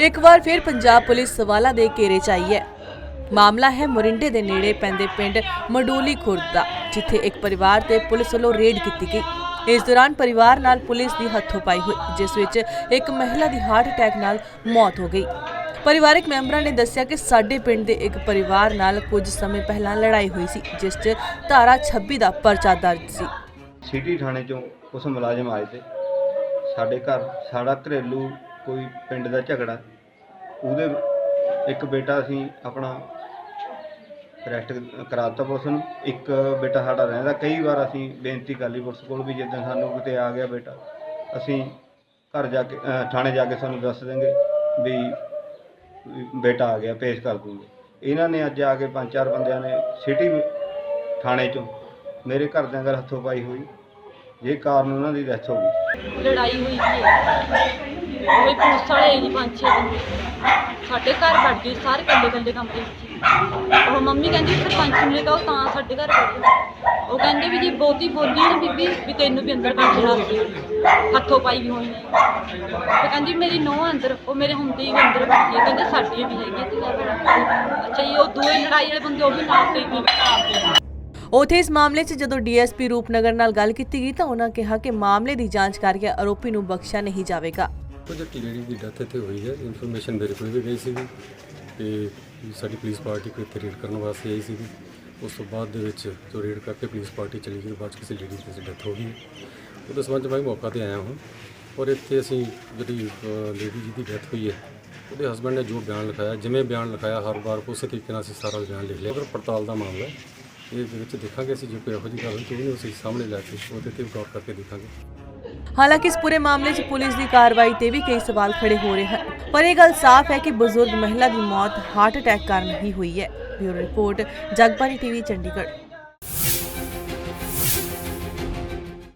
ਇੱਕ ਵਾਰ ਫਿਰ ਪੰਜਾਬ ਪੁਲਿਸ ਸਵਾਲਾਂ ਦੇ ਘੇਰੇ 'ਚ ਆਈ ਹੈ। ਮਾਮਲਾ ਹੈ ਮੋਰਿੰਡੇ ਦੇ ਨੇੜੇ ਪੈਂਦੇ ਪਿੰਡ ਮਡੋਲੀ ਖੁਰਦ ਦਾ, ਜਿੱਥੇ ਇੱਕ ਪਰਿਵਾਰ ਤੇ ਪੁਲਿਸ ਵੱਲੋਂ ਰੇਡ ਕੀਤੀ ਗਈ। ਇਸ ਦੌਰਾਨ ਪਰਿਵਾਰ ਨਾਲ ਪੁਲਿਸ ਦੀ ਹੱਥੋਂ ਹੋਈ, ਜਿਸ ਵਿੱਚ ਇੱਕ ਮਹਿਲਾ ਦੀ ਹਾਰਟ ਅਟੈਕ ਨਾਲ ਮੌਤ ਹੋ ਗਈ। ਪਰਿਵਾਰਕ ਮੈਂਬਰਾਂ ਨੇ ਦੱਸਿਆ ਕਿ ਸਾਡੇ ਪਿੰਡ ਦੇ ਇੱਕ ਪਰਿਵਾਰ ਨਾਲ ਕੁਝ ਸਮੇਂ ਪਹਿਲਾਂ ਲੜਾਈ ਹੋਈ ਸੀ, ਜਿਸ 'ਚ ਧਾਰਾ 26 ਦਾ ਪਰਚਾ ਦਰਜ ਸੀ। ਸਿਟੀ ਥਾਣੇ ਚੋਂ ਉਸ ਮੁਲਾਜ਼ਮ ਆਏ ਤੇ ਸਾਡੇ ਘਰ ਸਾਡਾ ਘਰੇਲੂ ਕੋਈ ਪਿੰਡ ਦਾ ਝਗੜਾ, ਉਹਦੇ ਇੱਕ ਬੇਟਾ ਅਸੀਂ ਆਪਣਾ ਅਰੈਸਟ ਕਰਾਤਾ ਪੁਲਿਸ ਨੂੰ, ਇੱਕ ਬੇਟਾ ਸਾਡਾ ਰਹਿੰਦਾ, ਕਈ ਵਾਰ ਅਸੀਂ ਬੇਨਤੀ ਕਰ ਲਈ ਪੁਲਿਸ ਕੋਲ ਵੀ ਜਿੱਦਾਂ ਸਾਨੂੰ ਕਿਤੇ ਆ ਗਿਆ ਬੇਟਾ, ਅਸੀਂ ਘਰ ਜਾ ਕੇ ਥਾਣੇ ਜਾ ਕੇ ਸਾਨੂੰ ਦੱਸ ਦੇਣਗੇ ਵੀ ਬੇਟਾ ਆ ਗਿਆ, ਪੇਸ਼ ਕਰ ਦੂੰਗੇ। ਇਹਨਾਂ ਨੇ ਅੱਜ ਆ ਕੇ ਪੰਜ ਚਾਰ ਬੰਦਿਆਂ ਨੇ ਸਿਟੀ ਥਾਣੇ ਚੋਂ ਮੇਰੇ ਘਰਦਿਆਂ ਨਾਲ ਹੱਥੋਂ ਪਾਈ ਹੋਈ ਜੇ ਕਾਰਨ ਉਹਨਾਂ ਦੀ ਡੈਥ ਹੋ ਗਈ। ਲੜਾਈ ਹੋਈ ਸੀ ਉਹ ਪੁਲਿਸ ਵਾਲੇ ਜੀ ਪੰਜ ਛੇ ਬੰਦੇ। ਸਾਡੇ ਘਰ ਵੜ ਗਏ, ਸਾਰੇ ਕੱਲੇ ਕੱਲੇ ਕਮਰੇ ਵਿੱਚ ਉਹ ਮੰਮੀ ਕਹਿੰਦੀ ਸਰਪੰਚ ਨੂੰ ਲੈ ਕੇ ਆਓ, ਤਾਂ ਸਾਡੇ ਘਰ ਵੜੇ ਉਹ ਕਹਿੰਦੇ ਵੀ ਜੇ ਬਹੁਤੀ ਬੋਲੀ ਨਾ ਬੀਬੀ, ਵੀ ਤੈਨੂੰ ਵੀ ਅੰਦਰ ਕੱਢ ਦੇਣਾ ਹੱਥੋਂ ਪਾਈ ਹੋਈ ਨੇ। ਉਹ ਕਹਿੰਦੀ ਮੇਰੀ ਨੋਹ ਅੰਦਰ, ਉਹ ਮੇਰੇ ਹੁੰਦੇ ਹੀ ਅੰਦਰ ਵੜ ਗਈ ਕਹਿੰਦੇ ਸਾਡੀਆਂ ਵੀ ਹੈਗੀਆਂ ਧੀਆਂ ਅੱਛਾ ਜੀ, ਉਹ ਦੂਏ ਲੜਾਈ ਵਾਲੇ ਬੰਦੇ ਉਹ ਵੀ ਨਾਲ ਤੇ ਗਏ ਉਥੇ ਇਸ ਮਾਮਲੇ 'ਚ ਜਦੋਂ ਡੀਐਸਪੀ ਰੂਪਨਗਰ ਨਾਲ ਗੱਲ ਕੀਤੀ ਗਈ ਤਾਂ ਉਹਨਾਂ ਕਿਹਾ ਕਿ ਮਾਮਲੇ ਦੀ ਜਾਂਚ ਕਰਕੇ ਆਰੋਪੀ ਨੂੰ ਬਖਸ਼ਿਆ ਨਹੀਂ ਜਾਵੇਗਾ। ਪ੍ਰੋਜੈਕਟ ਲੇਡੀ ਦੀ ਡੈਥ ਇੱਥੇ ਹੋਈ ਹੈ ਇਨਫੋਰਮੇਸ਼ਨ ਮੇਰੇ ਕੋਲ ਵੀ ਗਈ ਸੀਗੀ ਤੇ ਸਾਡੀ ਪੁਲਿਸ ਪਾਰਟੀ ਕੋਈ ਇੱਥੇ ਰੇਡ ਕਰਨ ਵਾਸਤੇ ਆਈ ਸੀਗੀ। ਉਸ ਤੋਂ ਬਾਅਦ ਦੇ ਵਿੱਚ ਜੋ ਰੇਡ ਕਰਕੇ ਪੁਲਿਸ ਪਾਰਟੀ ਚਲੀ ਗਈ ਬਾਅਦ 'ਚ ਕਿਸੇ ਲੇਡੀ ਦੀ ਡੈਥ ਹੋ ਗਈ। ਹੈ। ਉਹਦੇ ਸੰਬੰਧ 'ਚ ਮੈਂ ਮੌਕਾ ਤੇ ਆਇਆ ਹਾਂ। ਔਰ ਇੱਥੇ ਅਸੀਂ ਜਿਹੜੀ ਲੇਡੀ ਜੀ ਦੀ ਡੈਥ ਹੋਈ ਹੈ, ਉਹਦੇ ਹਸਬੰਡ ਨੇ ਜੋ ਬਿਆਨ ਲਿਖਾਇਆ, ਜਿਵੇਂ ਬਿਆਨ ਲਿਖਾਇਆ, ਹਰ ਵਾਰ ਉਸੇ ਤਰੀਕੇ ਨਾਲ ਅਸੀਂ ਸਾਰਾ ਬਿਆਨ ਲਿਖ ਲਿਆ। ਪਰ ਪੜਤਾਲ ਦਾ ਮਾਮਲਾ ਹੈ, ਇਹ ਵਿੱਚ ਦੇਖਾਂਗੇ ਅਸੀਂ, ਜੇ ਕੋਈ ਇਹੋ ਜਿਹੀ ਗੱਲ ਹੋਈ, ਤਾਂ ਉਹਨੂੰ ਅਸੀਂ ਸਾਹਮਣੇ ਲੈ ਕੇ ਉਹਦੇ ਤੇ ਗੌਰ ਕਰਕੇ ਦੇਖਾਂਗੇ। ਹਾਲਾਂਕਿ ਇਸ ਪੂਰੇ ਮਾਮਲੇ 'ਚ ਪੁਲਿਸ ਦੀ ਕਾਰਵਾਈ ਤੇ ਵੀ ਕਈ ਸਵਾਲ ਖੜੇ ਹੋ ਰਹੇ ਹਨ। ਪਰ ਇਹ ਗੱਲ ਸਾਫ਼ ਹੈ ਕਿ ਬਜ਼ੁਰਗ ਮਹਿਲਾ ਦੀ ਮੌਤ ਹਾਰਟ ਅਟੈਕ ਕਾਰਨ ਹੀ ਹੋਈ ਹੈ। Bureau report, Jagbani TV, Chandigarh.